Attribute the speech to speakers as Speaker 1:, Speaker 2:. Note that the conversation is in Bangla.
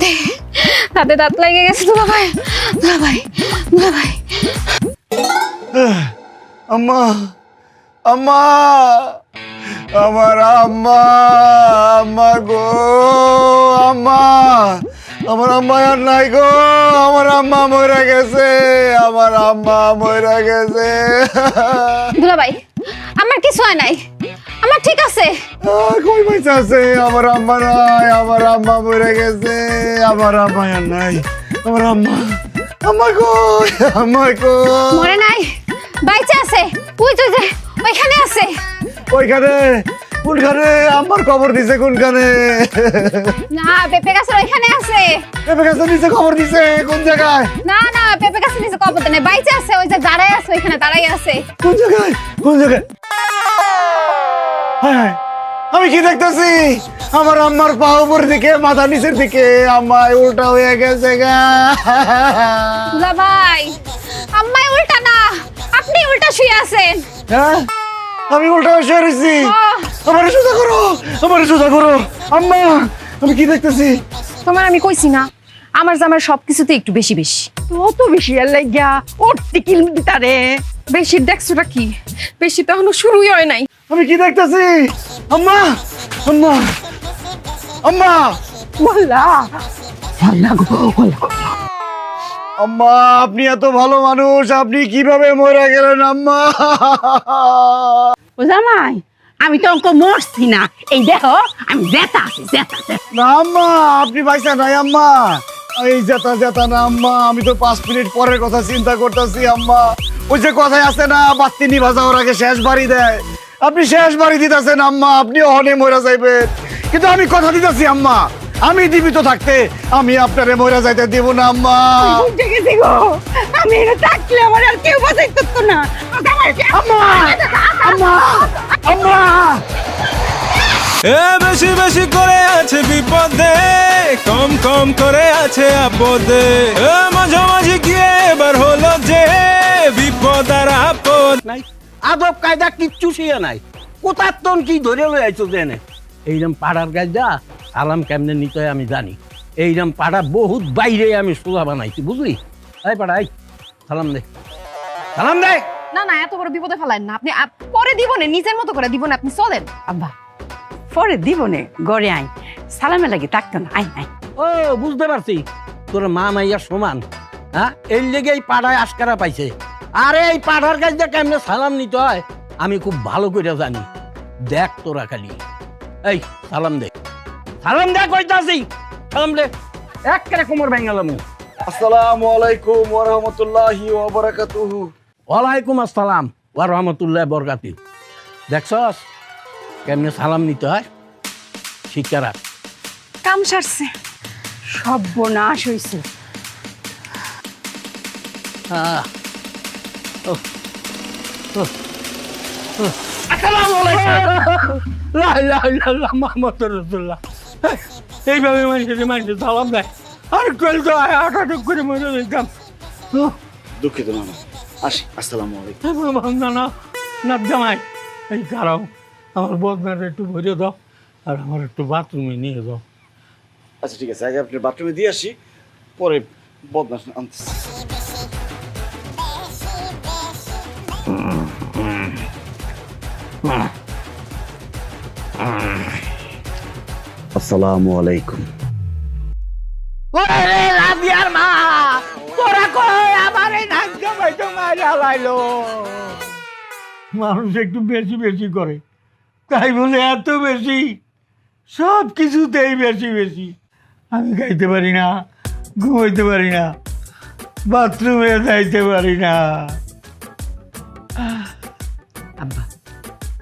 Speaker 1: দে, দাঁতে দাঁত লেগে গেছে দুলা ভাই দুলা ভাই দুলা ভাই
Speaker 2: আম্মা আম্মা আমার আম্মা আম্মা গো আম্মা আমার আম্মা আর নাই গো আমার আম্মা মরে গেছে আমার আম্মা মরে গেছে।
Speaker 1: দুলা ভাই আমার কিছু হয় নাই। ঠিক আছে।
Speaker 2: কই পয়সা আছে আমার আম্মা নাই আমার আম্মা মরে গেছে আমার আম্মা আর নাই আমার আম্মা আম্মা কই আম্মা কই?
Speaker 1: মরে নাই। বাইচে আছে। ওই তো যে ওইখানে আছে।
Speaker 2: ওইখানে কোনখানে? আমার খবর দিছে কোনখানে?
Speaker 1: না পেঁপে গাছের ওইখানে আছে।
Speaker 2: এবার কাছে নিচে খবর দিছে কোন জায়গায়?
Speaker 1: না না পেঁপে গাছের নিচে কপতে নেই। বাইচে আছে ওই যে দাঁড়াই আছে ওইখানে দাঁড়াই আছে।
Speaker 2: কোন জায়গায়? কোন জায়গায়? আমি কি দেখতেছি? আমার আম্মার পা উপর দিকে মাথা নিচের দিকে আম্মায় উল্টা হয়ে গেছে গা।
Speaker 1: ভাই আম্মাই উল্টা না আপনি উল্টা শুয়ে আছেন।
Speaker 2: হ্যাঁ আমি উল্টা হয়ে শুয়ে রয়েছি আমার সোজা করো আমার সোজা করো। আম্মা আমি কি দেখতেছি?
Speaker 3: তোমার আমি কইছি না আমার জামার সবকিছুতে একটু বেশি বেশি।
Speaker 4: অত বেশি আর লাগিয়া উঠতে কিল দিতারে।
Speaker 3: বেশির দেখছোটা কি? বেশি তো এখনও শুরুই হয় নাই।
Speaker 2: আমি কি দেখতেছি? আম্মা! আম্মা! আম্মা!
Speaker 4: বললা বললা গো গো।
Speaker 2: আম্মা আপনি এত ভালো মানুষ আপনি কীভাবে মরে গেলেন আম্মা?
Speaker 4: ও জামাই আমি তো অঙ্ক মরছি না। এই দেখো আমি জেতা আছি জেতা।
Speaker 2: না আম্মা আপনি পাইছেন নাই আম্মা। এই জেতা জেতা না আম্মা। আমি তো পাঁচ মিনিট পরের কথা চিন্তা করতেছি আম্মা। ওই যে কথায় আছে না বাত্তি নিভা যাওয়ার আগে শেষ বাড়ি দেয়। আপনি শেষ বাড়ি দিতেছেন আম্মা। আপনি অহনে মরে যাইবেন। কিন্তু আমি কথা দিতেছি আম্মা। আমি জীবিত থাকতে আমি আপনারে মরে যাইতে দিব না আম্মা।
Speaker 4: বুঝতে গেছি গো। আমি থাকলে আমার আর কেউ বাঁচাই করতো না।
Speaker 2: আম্মা! আম্মা! আম্মা!
Speaker 5: এ বেশি বেশি করে আছে বিপদে কম কম করে আছে আপদে। এ মাঝামাঝি গিয়ে এবার হলো যে বিপদ আর আপদ।
Speaker 6: নাই আদব কায়দা কিচ্ছু শিয়া নাই। কোথার তন কি ধরে লই আইছো জেনে এইরকম পাড়ার গাছ সালাম কেমনে নিতে হয় আমি জানি। এইরকম পাড়া বহুত বাইরে আমি সোজা বানাইছি বুঝলি? এই পাড়া এই সালাম দে। সালাম দে!
Speaker 3: না না এত বড় বিপদে ফেলাইন না। আপনি পরে দিব না নিজের মতো করে দিব না আপনি চলেন।
Speaker 4: আব্বা পরে দিব নে গড়ে আই সালামে লাগে থাকতো না আই আই
Speaker 6: ও বুঝতে পারছি। তোর মা মাইয়া সমান হ্যাঁ? এর লেগে এই পাড়ায় আশকারা পাইছে। আরে এই গাছ দিয়ে কেমনে সালাম নিতে হয়? আমি খুব ভালো করে জানি। দেখ তোরা খালি। এই সালাম দে। সালাম দে কইতাছি। সালাম দে। এক করে কোমর ভেঙালাম
Speaker 2: আসসালামু আলাইকুম ওয়া রাহমাতুল্লাহি ওয়া বারাকাতুহু।
Speaker 6: ওয়ালাইকুম আসসালাম ওয়া রহমতুল্লাহ বরকাতি দেখছস? কেমনে সালাম নিতে হয়? শিক্ষা রাখ।
Speaker 3: কাম সারছে।
Speaker 4: সর্বনাশ হইছে।
Speaker 6: আহ। এইভাবে মানুষের মানুষের সালাম দেয়। আর কল তো আটাটুক করে মরে যেতাম ও,
Speaker 2: দুঃখিত মামা আসি আসসালামু আলাইকুম।
Speaker 6: না না না জামাই। এই দাঁড়াও আমার বদনাটা একটু ভরে দাও আর আমার একটু বাথরুমে নিয়ে দাও
Speaker 2: আচ্ছা ঠিক আছে আগে আপনি বাথরুমে দিয়ে আসি পরে বদমাস আনতেছি। আসসালামু আলাইকুম।
Speaker 6: ওরে রাবিয়ার মা তোরা কই? আমার এই নাক জামাই তো মারা লাইলো। মানুষ একটু বেশি বেশি করে। তাই বলে এত বেশি সব কিছুতেই বেশি বেশি। আমি খাইতে পারি না ঘুমাইতে পারি না বাথরুমে যাইতে পারি না।